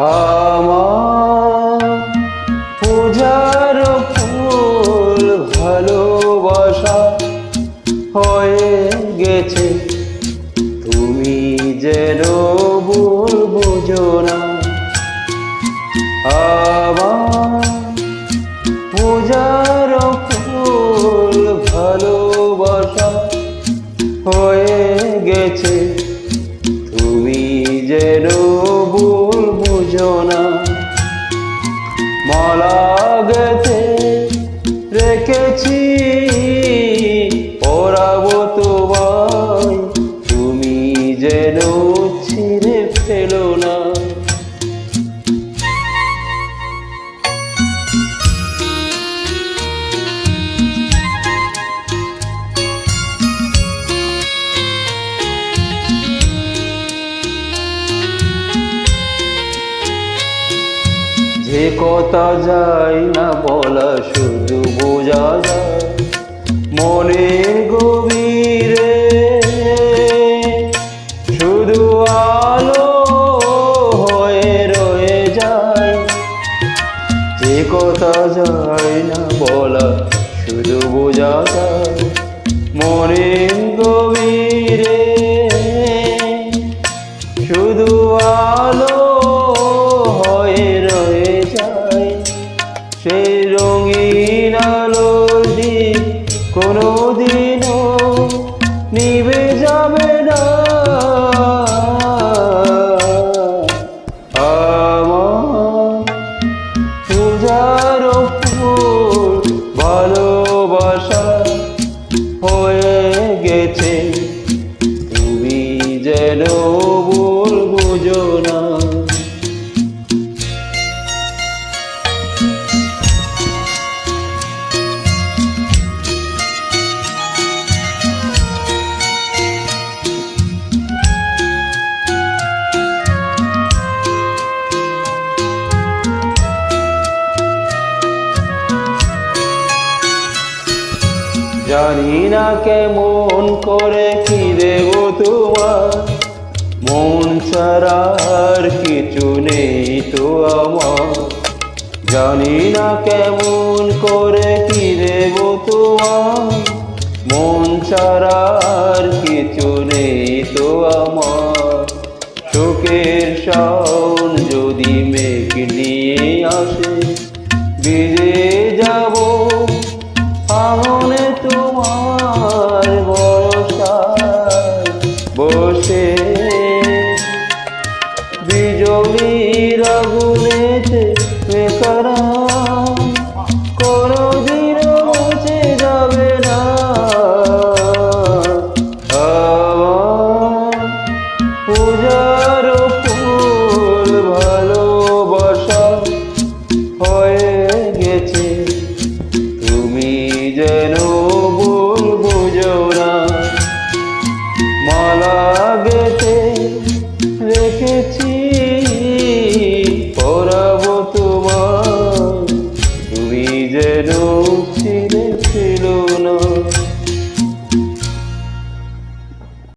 আমার পূজার ফুল ভালোবাসা হয়ে গেছে। তুমি যেন বুঝো না। আমার পূজার রেখেছি পরাবো তোমায় তুমি যেন ছিঁড়ে ফেলো না। যে কথা যায় না বলা শুধু মনের গভীরে শুধু আলো হয়ে রয়ে যায়। যে কথা যায় না বলা, শুধু বোঝা যায়। মনের গভীরে শুধু আলো হয়ে রয়ে যায়। সেই রঙিন দিক কোনোদিনও নিবে যাবে না। আমার ফুল ভালোবাসা হয়ে গেছে। তুমি যেন জানি না কেমন করে কি দেব তোমার। মন ছাড়া আর কিছু নেই তো আমার। জানি না কেমন করে কি দেব তোমার। মন ছাড়া আর কিছু নেই তো আমার। চোখের শাওন যদি মেঘ নিয়ে আসে, ভিজে যাব। আমনে বসে। বিজলির আগুনেতে লাগে